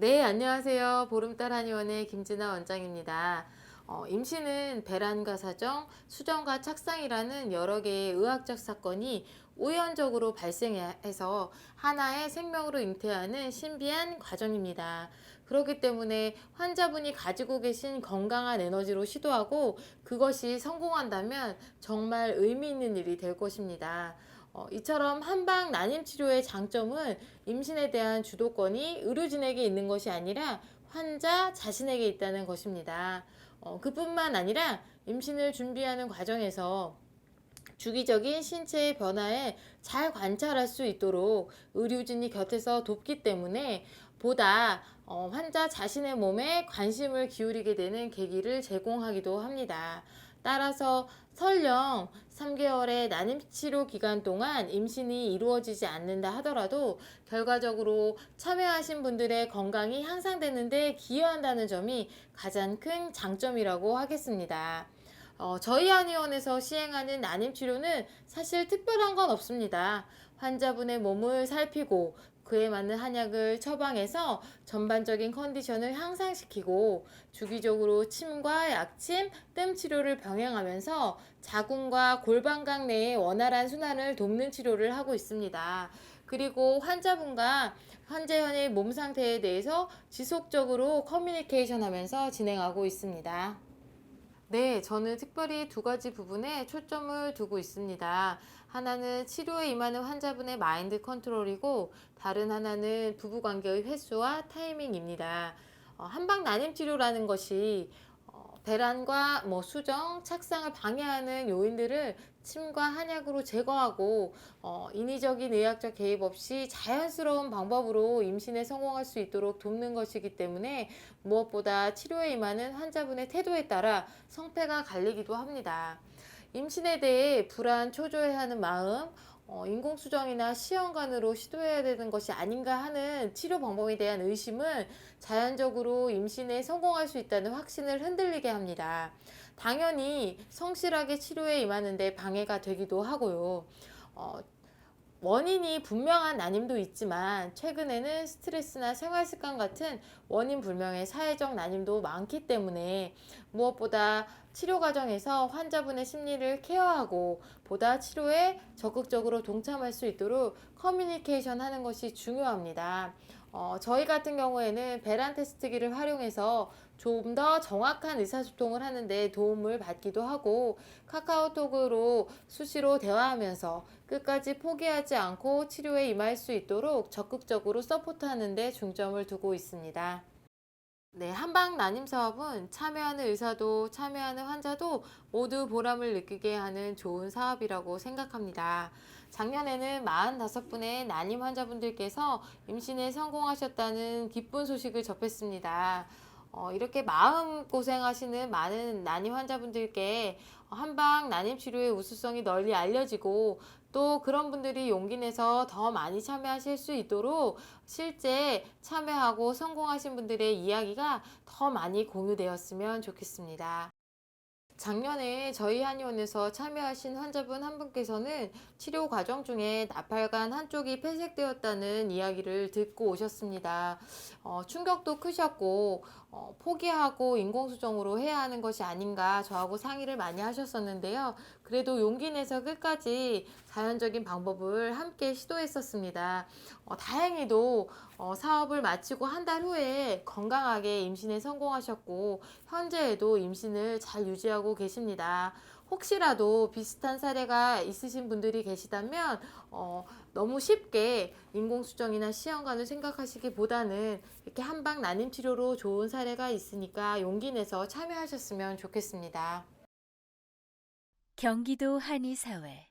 네, 안녕하세요. 보름달 한의원의 김진아 원장입니다. 어, 임신은 배란과 사정, 수정과 착상이라는 여러 개의 의학적 사건이 우연적으로 발생해서 하나의 생명으로 잉태하는 신비한 과정입니다. 그렇기 때문에 환자분이 가지고 계신 건강한 에너지로 시도하고 그것이 성공한다면 정말 의미 있는 일이 될 것입니다. 어, 이처럼 한방 난임 치료의 장점은 임신에 대한 주도권이 의료진에게 있는 것이 아니라 환자 자신에게 있다는 것입니다. 어, 그뿐만 아니라 임신을 준비하는 과정에서 주기적인 신체의 변화에 잘 관찰할 수 있도록 의료진이 곁에서 돕기 때문에 보다 어, 환자 자신의 몸에 관심을 기울이게 되는 계기를 제공하기도 합니다. 따라서 설령 3개월의 난임 치료 기간 동안 임신이 이루어지지 않는다 하더라도 결과적으로 참여하신 분들의 건강이 향상되는데 기여한다는 점이 가장 큰 장점이라고 하겠습니다. 어, 저희 한의원에서 시행하는 난임 치료는 사실 특별한 건 없습니다. 환자분의 몸을 살피고 그에 맞는 한약을 처방해서 전반적인 컨디션을 향상시키고 주기적으로 침과 약침, 뜸 치료를 병행하면서 자궁과 골반각 내의 원활한 순환을 돕는 치료를 하고 있습니다. 그리고 환자분과 현재 몸 상태에 대해서 지속적으로 커뮤니케이션 하면서 진행하고 있습니다. 네, 저는 특별히 두 가지 부분에 초점을 두고 있습니다. 하나는 치료에 임하는 환자분의 마인드 컨트롤이고, 다른 하나는 부부관계의 횟수와 타이밍입니다. 어, 한방 난임 치료라는 것이 어, 배란과 뭐 수정, 착상을 방해하는 요인들을 침과 한약으로 제거하고 어, 인위적인 의학적 개입 없이 자연스러운 방법으로 임신에 성공할 수 있도록 돕는 것이기 때문에 무엇보다 치료에 임하는 환자분의 태도에 따라 성패가 갈리기도 합니다. 임신에 대해 불안, 초조해하는 마음, 어, 인공수정이나 시험관으로 시도해야 되는 것이 아닌가 하는 치료 방법에 대한 의심은 자연적으로 임신에 성공할 수 있다는 확신을 흔들리게 합니다. 당연히 성실하게 치료에 임하는데 방해가 되기도 하고요. 어, 원인이 분명한 난임도 있지만 최근에는 스트레스나 생활 습관 같은 원인 불명의 사회적 난임도 많기 때문에 무엇보다 치료 과정에서 환자분의 심리를 케어하고 보다 치료에 적극적으로 동참할 수 있도록 커뮤니케이션 하는 것이 중요합니다. 어, 저희 같은 경우에는 배란 테스트기를 활용해서 좀 더 정확한 의사소통을 하는데 도움을 받기도 하고 카카오톡으로 수시로 대화하면서 끝까지 포기하지 않고 치료에 임할 수 있도록 적극적으로 서포트하는 데 중점을 두고 있습니다. 네, 한방 난임 사업은 참여하는 의사도 참여하는 환자도 모두 보람을 느끼게 하는 좋은 사업이라고 생각합니다. 작년에는 45분의 난임 환자분들께서 임신에 성공하셨다는 기쁜 소식을 접했습니다. 어, 이렇게 마음 고생하시는 많은 난임 환자분들께 한방 난임 치료의 우수성이 널리 알려지고 또 그런 분들이 용기 내서 더 많이 참여하실 수 있도록 실제 참여하고 성공하신 분들의 이야기가 더 많이 공유되었으면 좋겠습니다. 작년에 저희 한의원에서 참여하신 환자분 한 분께서는 치료 과정 중에 나팔관 한쪽이 폐색되었다는 이야기를 듣고 오셨습니다. 어, 충격도 크셨고, 어, 포기하고 인공수정으로 해야 하는 것이 아닌가 저하고 상의를 많이 하셨었는데요. 그래도 용기 내서 끝까지 자연적인 방법을 함께 시도했었습니다. 어, 다행히도 어, 사업을 마치고 한 달 후에 건강하게 임신에 성공하셨고, 현재에도 임신을 잘 유지하고 계십니다. 혹시라도 비슷한 사례가 있으신 분들이 계시다면, 어, 너무 쉽게 인공수정이나 시험관을 생각하시기보다는 이렇게 한방 난임 치료로 좋은 사례가 있으니까 용기 내서 참여하셨으면 좋겠습니다. 경기도 한의사회